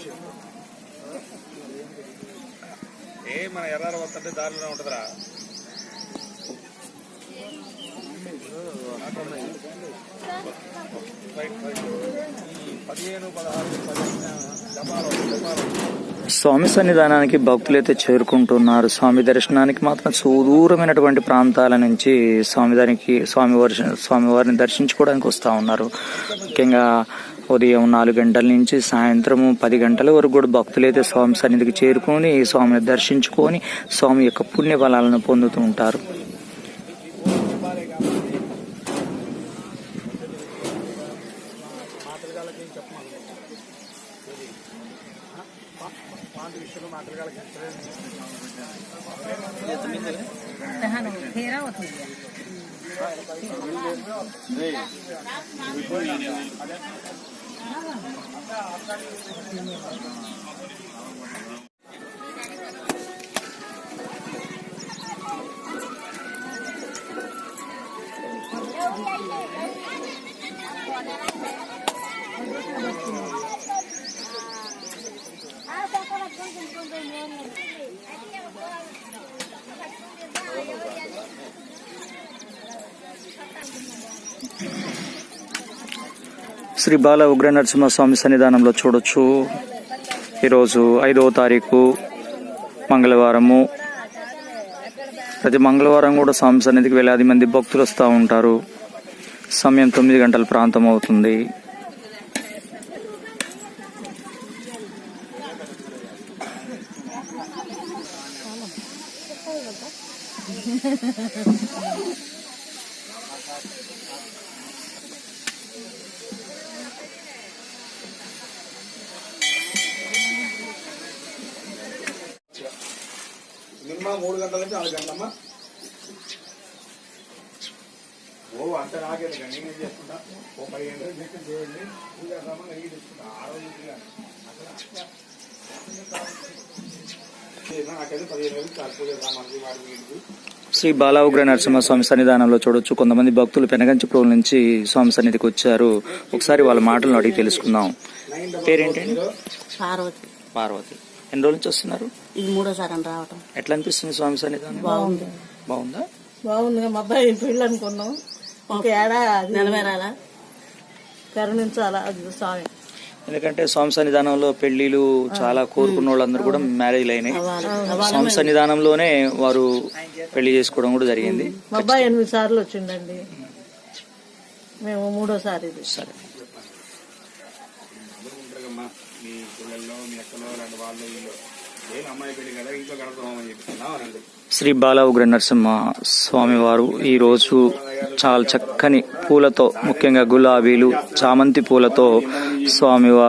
ఏ మన ఎర్ర వస్తుంటే దారిలోనే ఉంటుందిరా. స్వామి సన్నిధానానికి భక్తులైతే చేరుకుంటున్నారు. స్వామి దర్శనానికి మాత్రం సుదూరమైనటువంటి ప్రాంతాల నుంచి స్వామి దానికి స్వామి వారి స్వామివారిని దర్శించుకోవడానికి వస్తూ ఉన్నారు. ముఖ్యంగా ఉదయం నాలుగు గంటల నుంచి సాయంత్రం పది గంటల వరకు కూడా భక్తులైతే స్వామి సన్నిధికి చేరుకొని స్వామిని దర్శించుకొని స్వామి యొక్క పుణ్య బలాలను పొందుతూ ఉంటారు. మాతృగాలకి ఏం చెప్పమను శ్రీ బాల ఉగ్ర నరసింహస్వామి సన్నిధానంలో చూడొచ్చు. ఈరోజు ఐదవ తారీఖు మంగళవారము. ప్రతి మంగళవారం కూడా స్వామి సన్నిధికి వేలాది మంది భక్తులు వస్తూ ఉంటారు. సమయం తొమ్మిది గంటల ప్రాంతం అవుతుంది. మినిమం మూడు గంటల నుంచి నాలుగు గంటలమ్మా. ఓ అంత నాకేది కానీ నేనేం చేసుకుంటా ఓ పదిహేను రోజులు చెప్పింది చేయండి పూజ రమ్మ అడిగి తీసుకుంటా ఆ రోజు నాకైతే పదిహేను రోజులు పూజ వీడికి శ్రీ బాల ఉగ్ర నరసింహస్వామి సన్నిధానంలో చూడొచ్చు. కొంతమంది భక్తులు పెనగంచిప్రోల నుంచి స్వామి సన్నిధికి వచ్చారు. ఒకసారి వాళ్ళ మాటలను అడిగి తెలుసుకుందాం. పేరేంటండి? పార్వతి. పార్వతి. ఎన్ని రోజుల నుంచి వస్తున్నారు? ఇది మూడోసారి అని రావటం. ఎట్లా అనిపిస్తుంది స్వామి సన్నిధానం? బాగుంది. బాగుందా? బాగుంది. మా అబ్బాయి పెళ్ళి అనుకున్నాం. ఒక ఏడాది నెలవేరాలా కరుణించాలా? స్వామి. ఎందుకంటే స్వామి సన్నిధానంలో పెళ్ళిలు చాలా కోరుకున్న వాళ్ళందరూ కూడా మ్యారేజ్ అయినాయి. స్వామి సన్నిధానంలోనే వారు పెళ్ళి చేసుకోవడం కూడా జరిగింది. మా అబ్బాయి ఎనిమిది సార్లు వచ్చిండండి. మేము మూడోసారి సరే. మీ పిల్లల్లో మీ అక్కలో రెండు వాళ్ళు వీళ్ళు ఏం అమ్మాయి పెళ్ళి కదా ఇంట్లో గడపమని చెప్తున్నాం శ్రీ బాల ఉగ్ర నరసింహ స్వామివారు ఈరోజు చాలా చక్కని పూలతో ముఖ్యంగా గులాబీలు చామంతి పూలతో స్వామివారు